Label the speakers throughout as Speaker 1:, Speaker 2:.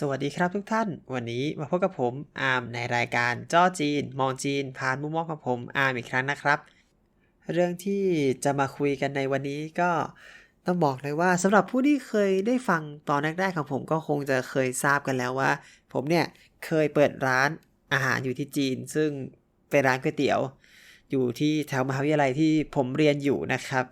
Speaker 1: สวัสดีครับทุกท่าน วันนี้มาพบกับผมอาร์มในรายการจ้อจีน มองจีน ผ่านมุมมองของผมอาร์มอีกครั้งนะครับ เรื่องที่จะมาคุยกันในวันนี้ก็ต้องบอกเลยว่าสำหรับผู้ที่เคยได้ฟังตอนแรกๆของผมก็คงจะเคยทราบกันแล้วว่า ผมเนี่ยเคยเปิดร้านอาหารอยู่ที่จีน ซึ่งเป็นร้านก๋วยเตี๋ยว อยู่ที่แถวมหาวิทยาลัยที่ผมเรียนอยู่นะครับ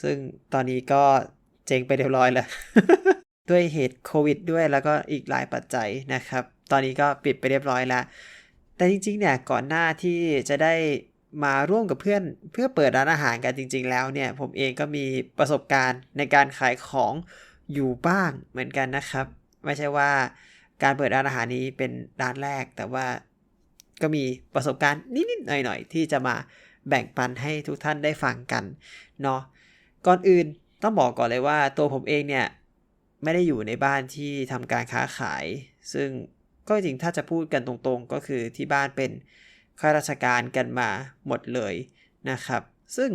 Speaker 1: ซึ่งตอนนี้ก็เจ๊งไปเรียบร้อยแล้ว ด้วยเหตุโควิดด้วยแล้วก็อีกหลายปัจจัยนะครับ ตอนนี้ก็ปิดไปเรียบร้อยแล้ว แต่จริงๆเนี่ยก่อนหน้าที่จะได้มาร่วมกับเพื่อนเพื่อเปิดร้านอาหารกันจริง ๆ แล้วเนี่ยผมเองก็มีประสบการณ์ในการขายของอยู่บ้างเหมือนกันนะครับ ไม่ใช่ว่าการเปิดร้านอาหารนี้เป็นร้านแรก แต่ว่าก็มีประสบการณ์นิดๆหน่อยๆที่จะมาแบ่งปันให้ทุกท่านได้ฟังกันเนาะก่อนอื่นต้องบอกก่อนเลยว่าตัวผมเองเนี่ย ไม่ได้อยู่ในบ้านที่ทำการค้าขาย ซึ่งก็จริงถ้าจะพูดกันตรงๆ ก็คือที่บ้านเป็นข้าราชการกันมาหมดเลยนะครับ ซึ่ง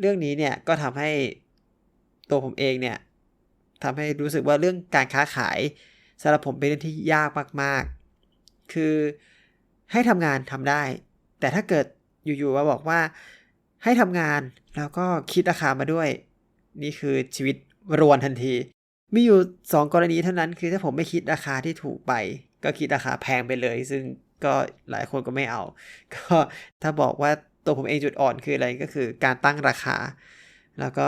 Speaker 1: เรื่องนี้เนี่ยก็ทำให้ตัวผมเองเนี่ยทำให้รู้สึกว่าเรื่องการค้าขายสำหรับผมเป็นเรื่องที่ยากมากๆ คือให้ทำงานทำได้ แต่ถ้าเกิดอยู่ๆมาบอกว่าให้ทำงานแล้วก็คิดราคามาด้วย นี่คือชีวิตรวนทันที มีอยู่ 2 กรณีเท่านั้นคือถ้าผมไม่คิดราคาที่ถูกไป ก็คิดราคาแพงไปเลย ซึ่งก็หลายคนก็ไม่เอา ก็ถ้าบอกว่าตัวผมเองจุดอ่อนคืออะไรก็คือการตั้งราคา แล้วก็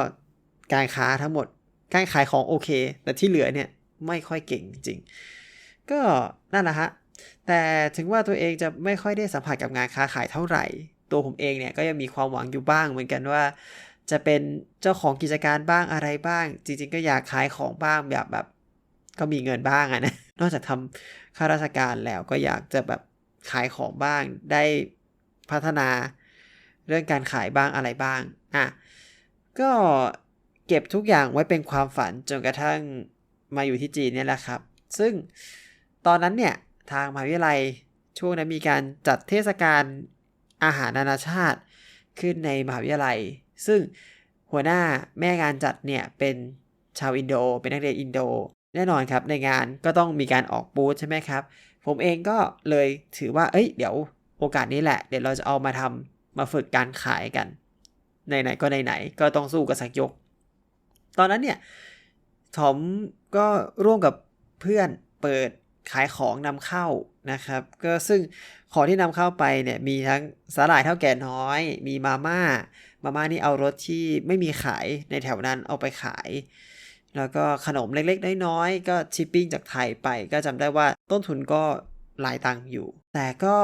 Speaker 1: การค้าทั้งหมดการขายของโอเค แต่ที่เหลือเนี่ยไม่ค่อยเก่งจริง ก็นั่นแหละฮะ แต่ถึงว่าตัวเองจะไม่ค่อยได้สัมผัสกับงานค้าขายเท่าไหร่ ตัวผมเองเนี่ยก็ยังมีความหวังอยู่บ้างเหมือนกันว่า จะเป็นเจ้าของกิจการบ้างอะไรบ้าง จริง ๆ ก็อยากขายของบ้างแบบแบบ ก็มีเงินบ้างอะนะ นอกจากทำข้าราชการแล้วก็อยากจะแบบขายของบ้าง ได้พัฒนาเรื่องการขายบ้างอะไรบ้าง อะ ก็เก็บทุกอย่างไว้เป็นความฝันจนกระทั่งมาอยู่ที่จีนเนี่ยแหละครับ ซึ่งตอนนั้นเนี่ย ทางมหาวิทยาลัยช่วงนั้นมีการจัดเทศกาลอาหารนานาชาติ ขึ้นในมหาวิทยาลัย ซึ่งหัวหน้าแม่งานจัดเนี่ยเป็นชาวอินโด เป็นนักเรียนอินโด แน่นอนครับในงานก็ต้องมีการออกบูธใช่ไหมครับ ผมเองก็เลยถือว่า เอ้ย เดี๋ยวโอกาสนี้แหละ เดี๋ยวเราจะเอามาทำมาฝึกการขายกัน ไหนๆก็ไหนๆก็ต้องสู้กับสักยก ตอนนั้นเนี่ยถอมก็ร่วมกับเพื่อนเปิดขายของนำเข้านะครับ ก็ซึ่งของที่นำเข้าไปเนี่ยมีทั้งสาหร่ายเท่าแก่น้อย มีมาม่า มาม่านี่เอารถที่ไม่มีขายในแถวนั้นเอาไปขาย แล้วก็ขนมเล็กๆ น้อยๆ ก็ชิปปิ้งจากไทยไปก็จำได้ว่าต้นทุนก็หลายตังค์อยู่ แต่ก็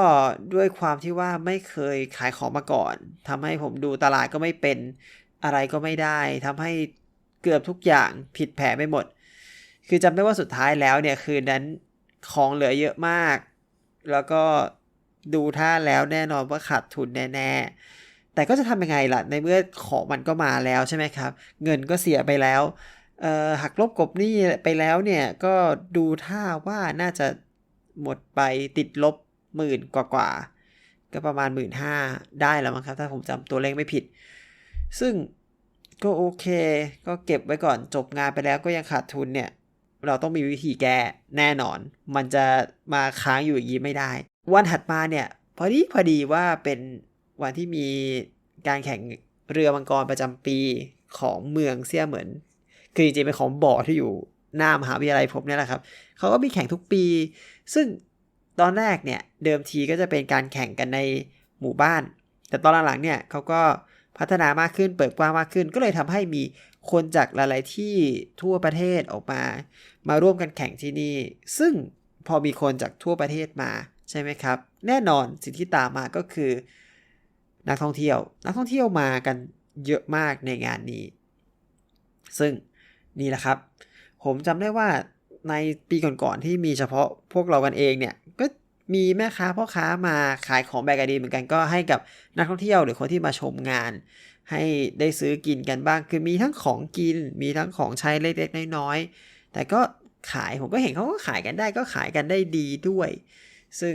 Speaker 1: ด้วยความที่ว่าไม่เคยขายของมาก่อนทำให้ผมดูตลาดก็ไม่เป็นอะไรก็ไม่ได้ทำให้เกือบทุกอย่างผิดแผนไปหมด คือจำได้ว่าสุดท้ายแล้วเนี่ยคืนนั้นของเหลือเยอะมาก แล้วก็ดูท่าแล้วแน่นอนว่าขาดทุนแน่ๆ แต่ก็จะทำยังไงล่ะ ในเมื่อของมันก็มาแล้วใช่ไหมครับ เงินก็เสียไปแล้วหักลบกบหนี้ไปแล้วเนี่ยก็ดูท่าว่าน่าจะหมดไปติดลบหมื่นกว่าๆก็ประมาณหมื่นห้าได้แล้วมั้งครับ ถ้าผมจำตัวเลขไม่ผิด ซึ่งก็โอเค ก็เก็บไว้ก่อนจบงานไปแล้วก็ยังขาดทุนเนี่ย เราต้องมีวิธีแก้แน่นอน มันจะมาค้างอยู่อย่างนี้ไม่ได้ วันถัดมาเนี่ย พอดีพอดีว่าเป็น วันที่มีการแข่งเรือมังกรประจำปีของเมืองเซี่ยเหมือน คือจริงๆเป็นของบ่อที่อยู่หน้ามหาวิทยาลัยผมเนี่ยแหละครับเขาก็มีแข่งทุกปี ซึ่งตอนแรกเนี่ยเดิมทีก็จะเป็นการแข่งกันในหมู่บ้าน แต่ตอนหลังๆเนี่ยเขาก็พัฒนามากขึ้นเปิดกว้างมากขึ้น ก็เลยทำให้มีคนจากหลาย ๆ ที่ทั่วประเทศออกมา มาร่วมกันแข่งที่นี่ ซึ่งพอมีคนจากทั่วประเทศมาใช่ไหมครับ แน่นอนสิ่งที่ตามมาก็คือ นักท่องเที่ยว นักท่องเที่ยวมากันเยอะมากในงานนี้ ซึ่งนี่แหละครับ ผมจำได้ว่าในปีก่อนๆที่มีเฉพาะพวกเรากันเองเนี่ย ก็มีแม่ค้าพ่อค้ามาขายของแบกดีเหมือนกันก็ให้กับนักท่องเที่ยวหรือคนที่มาชมงาน ให้ได้ซื้อกินกันบ้าง คือมีทั้งของกิน มีทั้งของใช้เล็กๆน้อยๆ แต่ก็ขายผมก็เห็นเขาก็ขายกันได้ก็ขายกันได้ดีด้วย ซึ่ง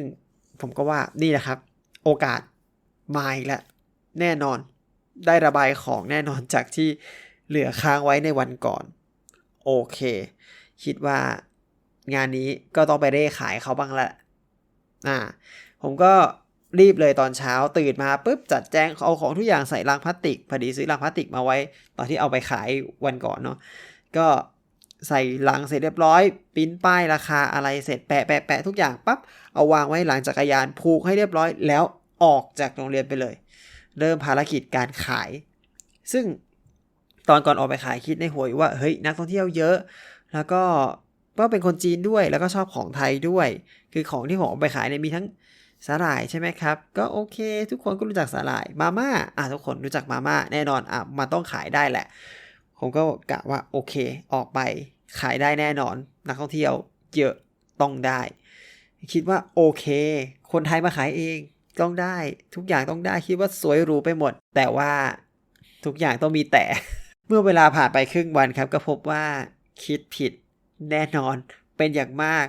Speaker 1: ผมก็ว่านี่แหละครับ โอกาส มาอีกแล้วแน่นอนได้ระบายของแน่นอนจากที่เหลือค้างไว้ในวันก่อน โอเค คิดว่างานนี้ก็ต้องไปเร่ขายเขาบ้างละอ่า ผมก็รีบเลยตอนเช้าตื่นมาปุ๊บจัดแจงเอาของทุกอย่างใส่ลังพลาสติกพอดีซื้อลังพลาสติกมาไว้ ตอนที่เอาไปขายวันก่อนเนาะก็ใส่ลังเสร็จเรียบร้อยปิ้นป้ายราคาอะไรเสร็จแปะแปะแปะทุกอย่างปั๊บเอาวางไว้หลังจักรยานผูกให้เรียบร้อยแล้ว ออกจากโรงเรียนไปเลย เริ่มภารกิจการขาย ซึ่งตอนก่อนออกไปขายคิดในหัวอยู่ว่าเฮ้ยนักท่องเที่ยวเยอะ แล้วก็ก็เป็นคนจีนด้วยแล้วก็ชอบของไทยด้วย คือของที่ผมเอาไปขายเนี่ยมีทั้งสาหร่ายใช่ไหมครับ ก็โอเค ทุกคนก็รู้จักสาหร่ายมาม่าอะทุกคนรู้จักมาม่าแน่นอนอะมันต้องขายได้แหละ ผมก็กะว่าโอเค ออกไปขายได้แน่นอน นักท่องเที่ยวเยอะต้องได้ คิดว่าโอเค คนไทยมาขายเอง ต้องได้ ทุกอย่างต้องได้คิดว่าสวยหรูไปหมด แต่ว่าทุกอย่างต้องมีแต่ เมื่อเวลาผ่านไปครึ่งวันครับ ก็พบว่าคิดผิดแน่นอนเป็นอย่างมาก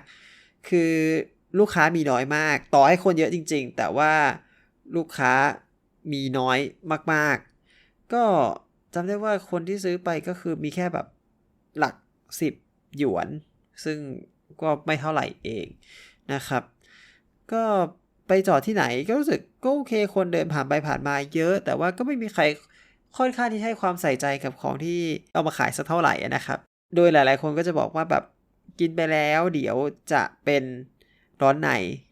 Speaker 1: คือลูกค้ามีน้อยมาก ต่อให้คนเยอะจริง ๆ แต่ว่าลูกค้ามีน้อยมาก ๆ ก็จำได้ว่าคนที่ซื้อไปก็คือมีแค่แบบหลักสิบหยวน ซึ่งก็ไม่เท่าไหร่เองนะครับ ก็ ไปจอดที่ไหนก็รู้สึกก็โอเคคนเดินผ่านไปผ่านมาเยอะ แต่ว่าก็ไม่มีใครค่อนข้างที่ให้ความใส่ใจกับของที่เอามาขายสักเท่าไหร่นะครับ โดยหลาย ๆ คนก็จะบอกว่าแบบกินไปแล้วเดี๋ยวจะเป็นร้อนใน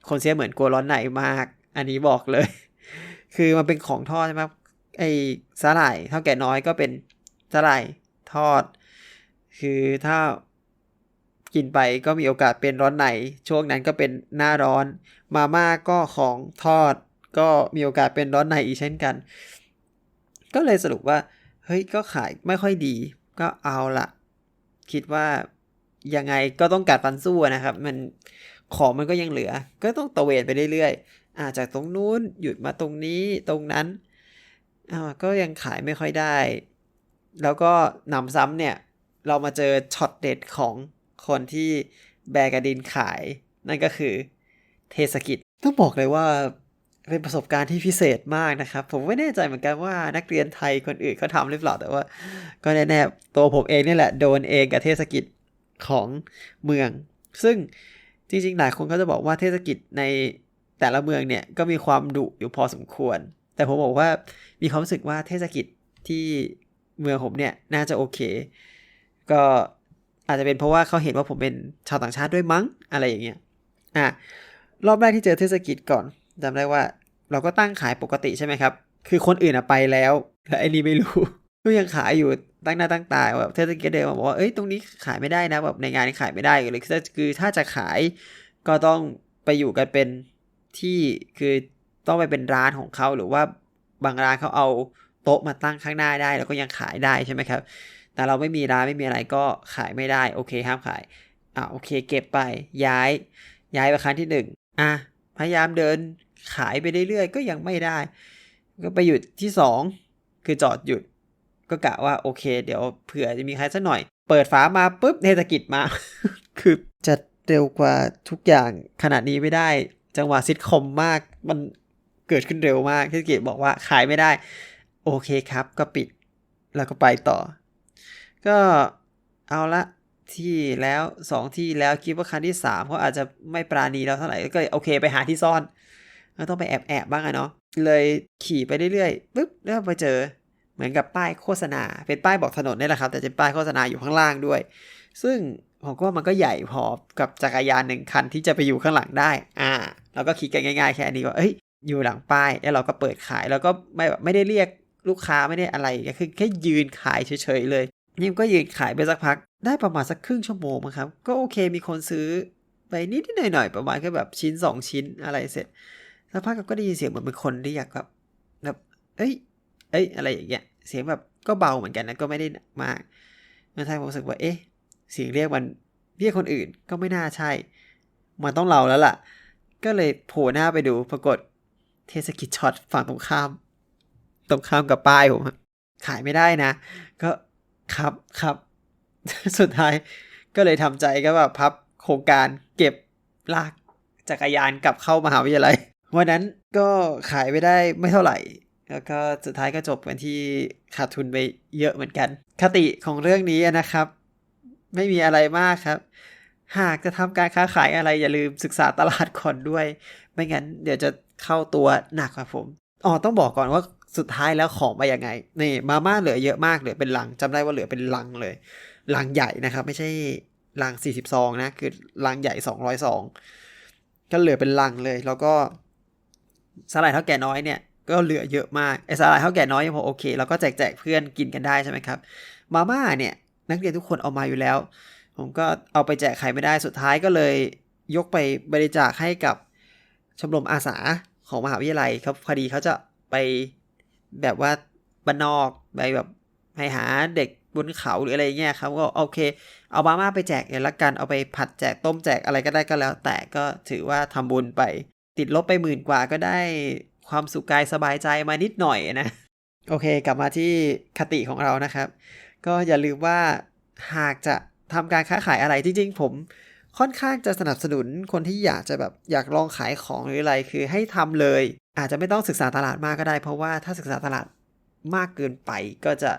Speaker 1: คนเสียเหมือนกลัวร้อนในมาก อันนี้บอกเลย คือมันเป็นของทอดใช่ไหมไอ้สาหร่ายเท่าแก่น้อยก็เป็นสาหร่ายทอด คือถ้า กินไปก็มีโอกาสเป็นร้อนในช่วงนั้นก็เป็นหน้าร้อน มาม่าก็ของทอด ก็มีโอกาสเป็นร้อนในอีกเช่นกัน ก็เลยสรุปว่า เฮ้ยก็ขายไม่ค่อยดี ก็เอาละคิดว่ายังไงก็ต้องกัดฟันสู้นะครับ มันของมันก็ยังเหลือ ก็ต้องตะเวนไปเรื่อยๆอาจากตรงนู้นหยุดมาตรงนี้ตรงนั้นอ่าก็ยังขายไม่ค่อยได้ แล้วก็นำซ้ำเนี่ย เรามาเจอช็อตเด็ดของ คนที่แบกระดินขาย นั่นก็คือเทศกิจ ต้องบอกเลยว่าเป็นประสบการณ์ที่พิเศษมากนะครับ ผมไม่แน่ใจเหมือนกันว่านักเรียนไทยคนอื่นเขาทำหรือเปล่าแต่ว่า ก็แน่ๆตัวผมเองนี่แหละโดนเองกับเทศกิจของเมือง ซึ่งจริงๆ หลายคนก็จะบอกว่าเทศกิจในแต่ละเมืองเนี่ยก็มีความดุอยู่พอสมควร แต่ผมบอกว่ามีความรู้สึกว่าเทศกิจที่เมืองผมเนี่ยน่าจะโอเค ก็ อาจจะเป็นเพราะว่าเขาเห็นว่าผมเป็นชาวต่างชาติด้วยมั้งอะไรอย่างเงี้ยอะรอบแรกที่เจอเทศกิจก่อนจำได้ว่า เราก็ตั้งขายปกติใช่ไหมครับ คือคนอื่นอะไปแล้วแต่ไอ้นี่ไม่รู้ก็ยังขายอยู่ตั้งหน้าตั้งตาแบบเทศกิจเดินมาบอกว่าเอ้ยตรงนี้ขายไม่ได้นะแบบในงานนี้ขายไม่ได้เลยคือถ้าจะขายก็ต้องไปอยู่กันเป็นที่คือต้องไปเป็นร้านของเขาหรือว่าบางร้านเขาเอาโต๊ะมาตั้งข้างหน้าได้ แล้วก็ยังขายได้ใช่ไหมครับ แต่เราไม่มีร้านไม่มีอะไรก็ขายไม่ได้โอเคห้ามขายอ่าโอเคเก็บไปย้าย ย้ายไปครั้งที่หนึ่งอะพยายามเดินขายไปเรื่อยๆก็ยังไม่ได้ ก็ไปหยุดที่สองคือจอดหยุด ก็กะว่าโอเค เดี๋ยวเผื่อจะมีใครสักหน่อย เปิดฝามาปุ๊บเทศกิจมา คือจะเร็วกว่าทุกอย่างขนาดนี้ไม่ได้ จังหวะซิทคอมมากมันเกิดขึ้นเร็วมากเทศกิจบอกว่าขายไม่ได้ โอเคครับก็ปิดแล้วก็ไปต่อ ก็เอาละที่แล้วสองที่แล้วคิดว่าครั้งที่สามเขาอาจจะไม่ปราณีเราเท่าไหร่ก็โอเคไปหาที่ซ่อนก็ต้องไปแอบแอบบ้างอะเนาะเลยขี่ไปเรื่อยๆปุ๊บแล้วไปเจอเหมือนกับป้ายโฆษณา เป็นป้ายบอกถนนนี่แหละครับ แต่เป็นป้ายโฆษณาอยู่ข้างล่างด้วย ซึ่งผมก็ว่ามันก็ใหญ่พอกับจักรยานหนึ่งคันที่จะไปอยู่ข้างหลังได้ อ่า เราก็คิดกันง่ายๆแค่นี้ว่าเอ้ยอยู่หลังป้ายแล้วเราก็เปิดขายแล้วก็ไม่แบบไม่ได้เรียกลูกค้าไม่ได้อะไรก็คือแค่ยืนขายเฉยๆเลย นี่ก็ยืนขายไปสักพัก ได้ประมาณสักครึ่งชั่วโมงครับ ก็โอเคมีคนซื้อไปนิดๆหน่อยๆประมาณแค่แบบชิ้น 2 ชิ้นอะไรเสร็จสักพักก็ได้ยินเสียงเหมือนเป็นคนเรียกแบบแบบเอ้ย เอ้ย อะไรอย่างเงี้ย เสียงแบบก็เบาเหมือนกันนะก็ไม่ได้มากเมันทำให้ผมรู้สึกว่าเอ๊ะเสียงเรียกมันเรียกคนอื่นก็ไม่น่าใช่ มันต้องเราแล้วล่ะ ก็เลยโผล่หน้าไปดูปรากฏเทศกิจช็อตฝั่งตรงข้าม ตรงข้ามกับป้ายผมขายไม่ได้นะ ก็ ครับครับ สุดท้ายก็เลยทำใจก็แบบพับโครงการเก็บลากจักรยานกลับเข้ามหาวิทยาลัยวันนั้นก็ขายไม่ได้ไม่เท่าไหร่ แล้วก็สุดท้ายก็จบกันที่ขาดทุนไปเยอะเหมือนกัน คติของเรื่องนี้นะครับ ไม่มีอะไรมากครับ หากจะทำการค้าขายอะไรอย่าลืมศึกษาตลาดก่อนด้วย ไม่งั้นเดี๋ยวจะเข้าตัวหนักครับผมอ๋อต้องบอกก่อนว่า สุดท้ายแล้วของมายังไงนี่มาม่าเหลือเยอะมากเหลือเป็นลังจำได้ว่าเหลือเป็นลังเลยลังใหญ่นะครับ ไม่ใช่ลัง40ซองนะคือลังใหญ่200ซองก็เหลือเป็นลังเลย แล้วก็สาหร่ายเท่าแก่น้อยเนี่ยก็เหลือเยอะมากไอสาหร่ายเท่าแก่น้อยยังพอโอเคเราก็แจกแจกเพื่อนกินกันได้ใช่ไหมครับมาม่าเนี่ยนักเรียนทุกคนเอามาอยู่แล้ว ผมก็เอาไปแจกใครไม่ได้สุดท้ายก็เลยยกไปบริจาคให้กับชมรมอาสาของมหาวิทยาลัยครับพอดีเขาจะไป แบบว่าบ้านนอกไปแบบไปหาเด็กบนเขาหรืออะไรเงี้ยครับก็โอเคเอามาม่าไปแจกเลยละกันเอาไปผัดแจกต้มแจกอะไรก็ได้ก็แล้ว แต่ก็ถือว่าทำบุญไป ติดลบไปหมื่นกว่าก็ได้ความสุขกายสบายใจมานิดหน่อยนะโอเค กลับมาที่คติของเรานะครับ ก็อย่าลืมว่าหากจะทำการค้าขายอะไรจริง ๆ ผมค่อนข้างจะสนับสนุนคนที่อยากจะแบบอยากลองขายของหรืออะไรคือให้ทำเลย อาจจะไม่ต้องศึกษาตลาดมากก็ได้ เพราะว่าถ้าศึกษาตลาดมากเกินไปก็จะ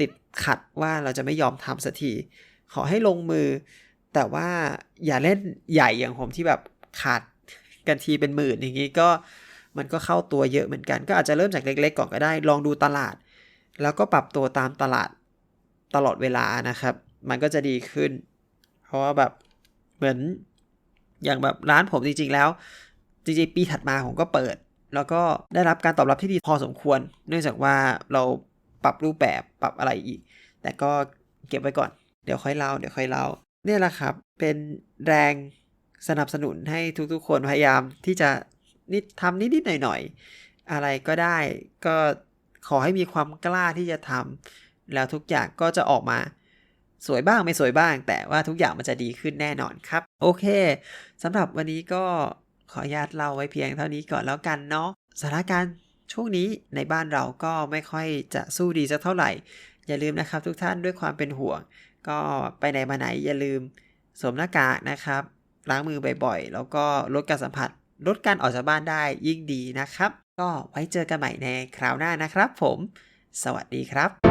Speaker 1: ติดขัดว่าเราจะไม่ยอมทำสักทีขอให้ลงมือ แต่ว่าอย่าเล่นใหญ่อย่างผมที่แบบขาดกันทีเป็นหมื่นอย่างนี้ก็มันก็เข้าตัวเยอะเหมือนกัน ก็อาจจะเริ่มจากเล็กๆก่อนก็ได้ ลองดูตลาด แล้วก็ปรับตัวตามตลาดตลอดเวลานะครับ มันก็จะดีขึ้น เพราะว่าแบบเหมือนอย่างแบบร้านผมจริงๆแล้วจริงๆปีถัดมาผมก็เปิด แล้วก็ได้รับการตอบรับที่ดีพอสมควร เนื่องจากว่าเราปรับรูปแบบปรับอะไรอีก แต่ก็เก็บไว้ก่อน เดี๋ยวค่อยเล่า เดี๋ยวค่อยเล่า เนี่ยแหละครับ เป็นแรงสนับสนุนให้ทุกๆคนพยายามที่จะนิดทำนิดๆหน่อยๆ อะไรก็ได้ ก็ขอให้มีความกล้าที่จะทำแล้วทุกอย่างก็จะออกมาสวยบ้างไม่สวยบ้าง แต่ว่าทุกอย่างมันจะดีขึ้นแน่นอนครับ โอเคสำหรับวันนี้ก็ ขออนุญาตเล่าไว้เพียงเท่านี้ก่อนแล้วกันเนาะสถานการณ์ช่วงนี้ในบ้านเราก็ไม่ค่อยจะสู้ดีสักเท่าไหร่ อย่าลืมนะครับทุกท่านด้วยความเป็นห่วง ก็ไปไหนมาไหนอย่าลืมสวมหน้ากากนะครับ ล้างมือบ่อยๆ แล้วก็ลดการสัมผัส ลดการออกจากบ้านได้ยิ่งดีนะครับ ก็ไว้เจอกันใหม่ในคราวหน้านะครับผม สวัสดีครับ